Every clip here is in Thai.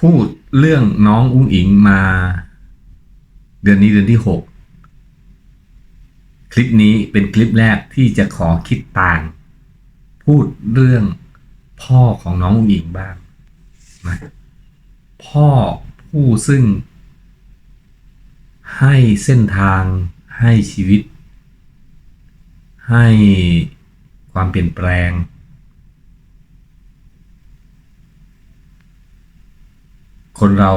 พูดเรื่องน้องอุ้งอิงมา เดือนนี้เดือนที่หกคลิปนี้เป็นคลิปแรกที่จะขอคิดต่าง พูดเรื่องพ่อของน้องอุ้งอิงบ้างนะพ่อผู้ซึ่ง ให้เส้นทางให้ชีวิต ให้ความเปลี่ยนแปลง คนเรา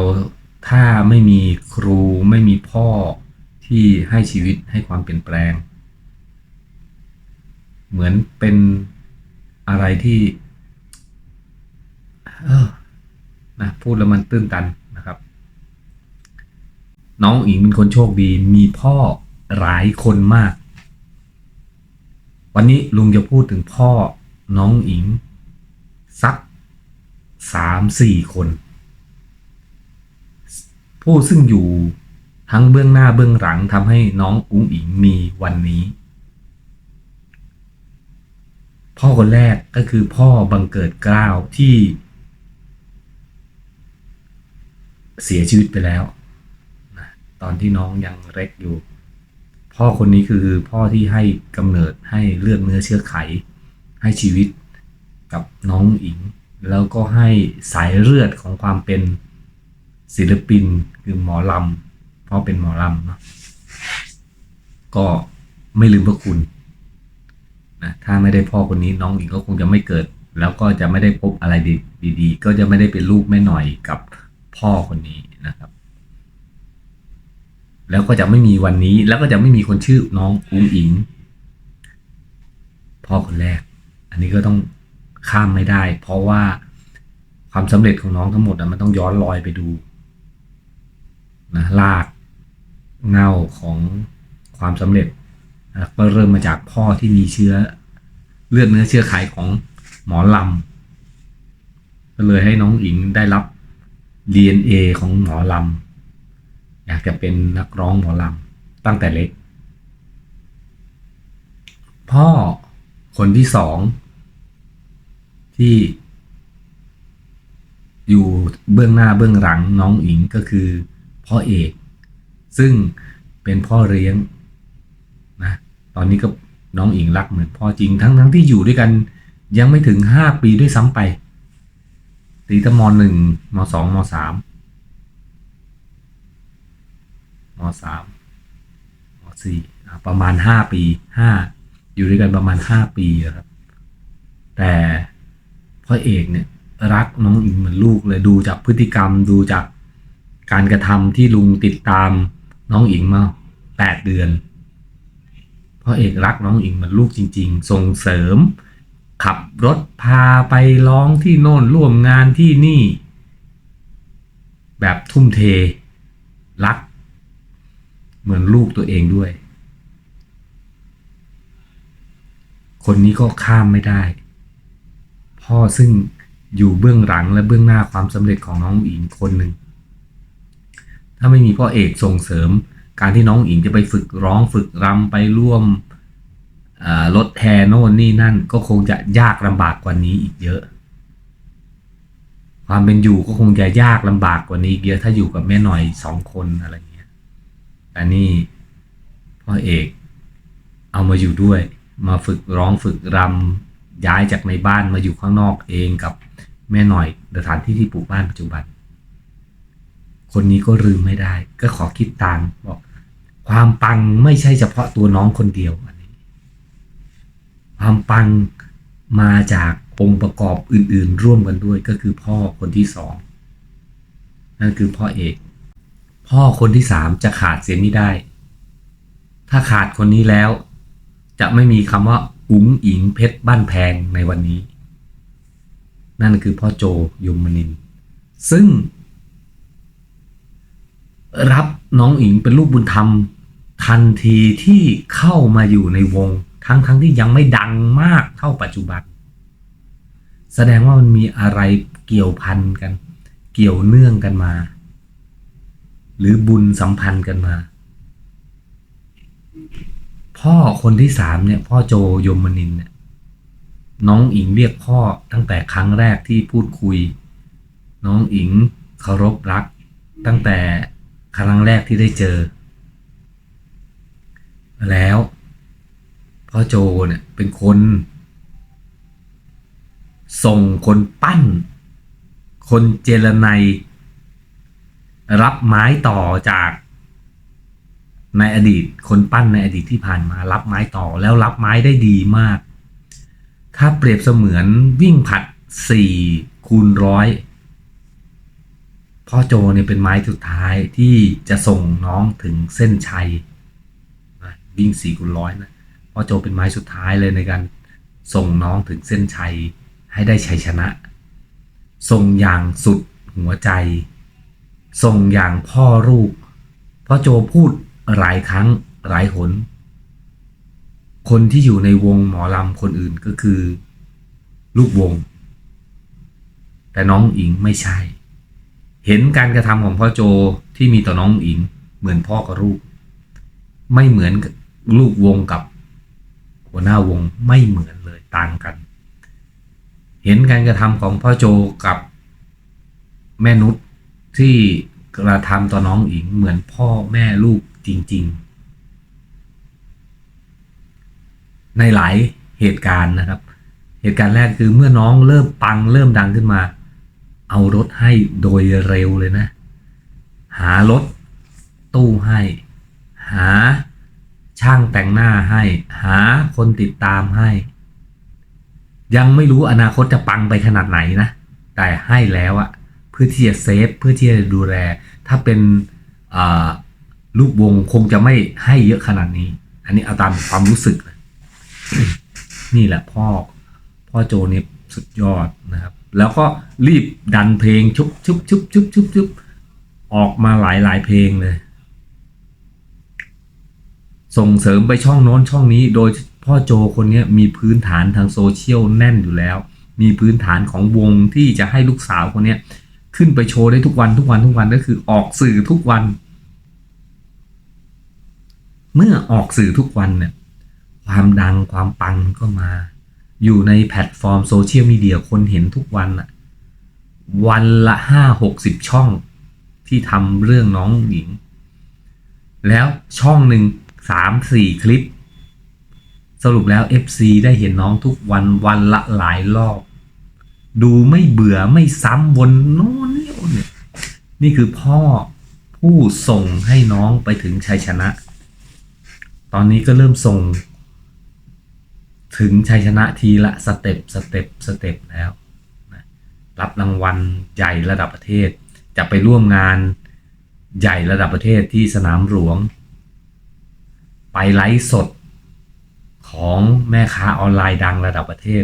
ถ้าไม่มีครูไม่มีพ่อที่ให้ชีวิตให้ความเปลี่ยนแปลง เหมือนเป็นอะไรที่เออนะพูดแล้วมันตื้นตันนะครับ น้องอิงเป็นคนโชคดี มีพ่อหลายคนมาก วันนี้ลุงจะพูดถึงพ่อน้องอิง สักสามสี่คน ผู้ซึ่งอยู่ทั้งเบื้องหน้าเบื้องหลังทำให้น้องอุ้งอิงมีวันนี้ พ่อคนแรกก็คือพ่อบังเกิดกล้าวที่ เสียชีวิตไปแล้ว ตอนที่น้องยังเล็กอยู่ พ่อคนนี้คือพ่อที่ให้กำเนิดให้เลือดเนื้อเชื้อไข ให้ชีวิตกับน้องอิง แล้วก็ให้สายเลือดของความเป็น ศิลปินคือหมอลำพ่อเป็นหมอลำเนาะก็ไม่ลืมพระคุณนะถ้าไม่ได้พ่อคนนี้น้องอิงก็คงจะไม่เกิด แล้วก็จะไม่ได้พบอะไรดีๆ ก็จะไม่ได้เป็นลูกแม่หน่อยกับพ่อคนนี้นะครับ แล้วก็จะไม่มีวันนี้ แล้วก็จะไม่มีคนชื่อน้องอุ้งอิง พ่อคนแรก อันนี้ก็ต้องข้ามไม่ได้ เพราะว่าความสำเร็จของน้องทั้งหมดมันต้องย้อนรอยไปดู ลากเงาของความสำเร็จก็เริ่มมาจากพ่อที่มีเชื้อเลือดเนื้อเชื้อไขของหมอลำก็เลยให้น้องอิงได้รับ DNA ของหมอลำอยากจะเป็นนักร้องหมอลำตั้งแต่เล็ก พ่อคนที่สองที่อยู่เบื้องหน้าเบื้องหลังน้องอิงก็คือ พ่อเอก ซึ่งเป็นพ่อเลี้ยงนะตอนนี้ก็น้องอิงรักเหมือนพ่อจริงทั้งทั้งที่อยู่ด้วยกันยังไม่ถึงห้าปีด้วยซ้ำไป ตีตมหนึ่งมสองมสามมสามมสี่ประมาณห้าปีห้าอยู่ด้วยกันประมาณห้าปีครับ แต่พ่อเอกเนี่ยรักน้องอิงเหมือนลูกเลยดูจากพฤติกรรมดูจาก การกระทำที่ลุงติดตามน้องอิงมาแปดเดือนพ่อเอกรักน้องอิงมือนลูกจริง ๆ ส่งเสริม ขับรถพาไปร้องที่โน่นร่วมงานที่นี่ แบบทุ่มเท รัก เหมือนลูกตัวเองด้วย คนนี้ก็ข้ามไม่ได้ พ่อซึ่งอยู่เบื้องหลังและเบื้องหน้าความสำเร็จของน้องอิงคนหนึ่ง ถ้าไม่มีพ่อเอกส่งเสริม การที่น้องอิงจะไปฝึกร้องฝึกรำไปร่วมรถแทนโน่นนี่นั่นก็คงจะยากลำบากกว่านี้อีกเยอะ ความเป็นอยู่ก็คงจะยากลำบากกว่านี้เยอะถ้าอยู่กับแม่หน่อยสองคนอะไรเงี้ยแต่นี่พ่อเอกเอามาอยู่ด้วย มาฝึกร้องฝึกรำย้ายจากในบ้านมาอยู่ข้างนอกเองกับแม่หน่อยสถานที่ที่ปลูกบ้านปัจจุบัน คนนี้ก็ลืมไม่ได้ ก็ขอคิดตามบอกความปังไม่ใช่เฉพาะตัวน้องคนเดียวอันนี้ ความปังมาจากองค์ประกอบอื่น ๆ ร่วมกันด้วยก็คือพ่อคนที่สองนั่นคือพ่อเอก พ่อคนที่สามจะขาดเสียไม่ได้ ถ้าขาดคนนี้แล้ว จะไม่มีคำว่าอุ๋งอิงเพชรบ้านแพงในวันนี้ นั่นคือพ่อโจยมนิน ซึ่ง รับน้องอิงเป็นลูกบุญธรรม ทันทีที่เข้ามาอยู่ในวง ทั้งทั้งที่ยังไม่ดังมากเท่าปัจจุบัน แสดงว่ามันมีอะไรเกี่ยวพันกัน เกี่ยวเนื่องกันมา หรือบุญสัมพันธ์กันมา พ่อคนที่สามเนี่ย พ่อโจยมนินเนี่ยน้องอิงเรียกพ่อตั้งแต่ครั้งแรกที่พูดคุย น้องอิงเคารพรักตั้งแต่ ครั้งแรกที่ได้เจอ แล้วพ่อโจเนี่ยเป็นคน ส่งคนปั้น คนเจรไนยรับไม้ต่อจากในอดีตคนปั้นในอดีตที่ผ่านมารับไม้ต่อแล้วรับไม้ได้ดีมาก ถ้าเปรียบเสมือนวิ่งผัดสี่คูณร้อย พ่อโจเนี่ยเป็นไม้สุดท้ายที่จะส่งน้องถึงเส้นชัยนะวิ่งสี่คูณร้อยนะพ่อโจเป็นไม้สุดท้ายเลยในการส่งน้องถึงเส้นชัยให้ได้ชัยชนะ ส่งอย่างสุดหัวใจ ส่งอย่างพ่อลูกพ่อโจพูดหลายครั้งหลายหน คนที่อยู่ในวงหมอลำคนอื่นก็คือ ลูกวง แต่น้องอิงไม่ใช่ เห็นการกระทำของพ่อโจที่มีต่อน้องอิงเหมือนพ่อกับลูก ไม่เหมือนลูกวงกับ หัวหน้าวงไม่เหมือนเลยต่างกัน เห็นการกระทำของพ่อโจกับแม่นุชที่กระทำต่อน้องอิงเหมือนพ่อแม่ลูกจริง ๆ ในหลายเหตุการณ์นะครับ เหตุการณ์แรกคือเมื่อน้องเริ่มปังเริ่มดังขึ้นมา เอารถให้โดยเร็วเลยนะ หารถตู้ให้ หาช่างแต่งหน้าให้ หาคนติดตามให้ ยังไม่รู้อนาคตจะปังไปขนาดไหนนะ แต่ให้แล้วอะเพื่อที่จะเซฟเพื่อที่จะดูแล ถ้าเป็นลูกวงคงจะไม่ให้เยอะขนาดนี้ อันนี้เอาตามความรู้สึกนะนี่แหละพ่อ พ่อโจนี่สุดยอดนะครับ แล้วก็รีบดันเพลงชุบชุบชุบชุบชุบชุบออกมาหลายหลายเพลงเลย ส่งเสริมไปช่องโน้นช่องนี้ โดยพ่อโจคนนี้มีพื้นฐานทางโซเชียลแน่นอยู่แล้ว มีพื้นฐานของวงที่จะให้ลูกสาวคนนี้ขึ้นไปโชว์ได้ทุกวันทุกวันทุกวันก็คือออกสื่อทุกวัน เมื่อออกสื่อทุกวันเนี่ยความดังความปังมันก็มา อยู่ในแพลตฟอร์มโซเชียลมีเดียคนเห็นทุกวันอะวันละห้าหกสิบช่องที่ทำเรื่องน้องหญิง แล้วช่องหนึ่งสามสี่คลิป สรุปแล้ว FC ได้เห็นน้องทุกวันวันละหลายรอบ ดูไม่เบื่อไม่ซ้ำวนโน่นนี่น่นเนี่ยนี่คือพ่อผู้ส่งให้น้องไปถึงชัยชนะ ตอนนี้ก็เริ่มส่ง ถึงชัยชนะทีละสเต็ปสเต็ปสเต็ปแล้วนะรับรางวัลใหญ่ระดับประเทศ จะไปร่วมงานใหญ่ระดับประเทศที่สนามหลวง ไปไลฟ์สดของแม่ค้าออนไลน์ดังระดับประเทศ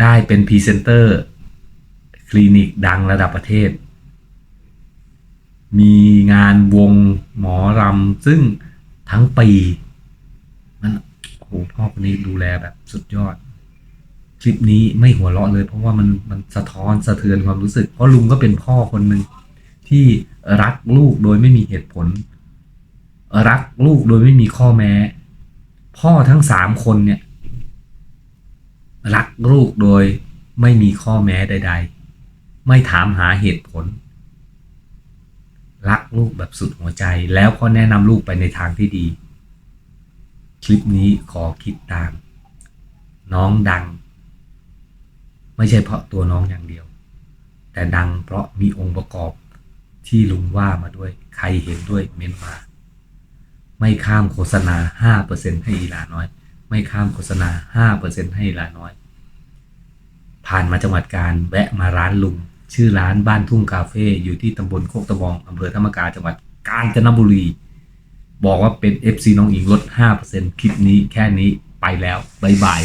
ได้เป็นพรีเซนเตอร์คลินิกดังระดับประเทศ มีงานวงหมอรำซึ่งทั้งปี โอ้โหพ่อคนนี้ดูแลแบบสุดยอด คลิปนี้ไม่หัวเราะเลย เพราะว่ามันมันสะท้อนสะเทือนความรู้สึก เพราะลุงก็เป็นพ่อคนหนึ่งที่รักลูกโดยไม่มีเหตุผล รักลูกโดยไม่มีข้อแม้ พ่อทั้งสามคนเนี่ย รักลูกโดยไม่มีข้อแม้ใด ๆ ไม่ถามหาเหตุผล รักลูกแบบสุดหัวใจ แล้วก็แนะนำลูกไปในทางที่ดี ลิปนี้ขอคิดตาม น้องดัง ไม่ใช่เพราะตัวน้องอย่างเดียว แต่ดังเพราะมีองค์ประกอบที่ลุงว่ามาด้วยใครเห็นด้วยเม้นมา ไม่ข้ามโฆษณา 5%ให้อีหลาน้อย ไม่ข้ามโฆษณา 5%ให้อีหลาน้อย ผ่านมาจังหวัดการแวะมาร้านลุง ชื่อร้านบ้านทุ่งคาเฟ่อยู่ที่ตำบลโคกตะบองอำเภอธรรมกาจังหวัดกาญจนบุรี บอกว่าเป็น FC น้องอิงลด5%คลิปนี้แค่นี้ไปแล้วบายบาย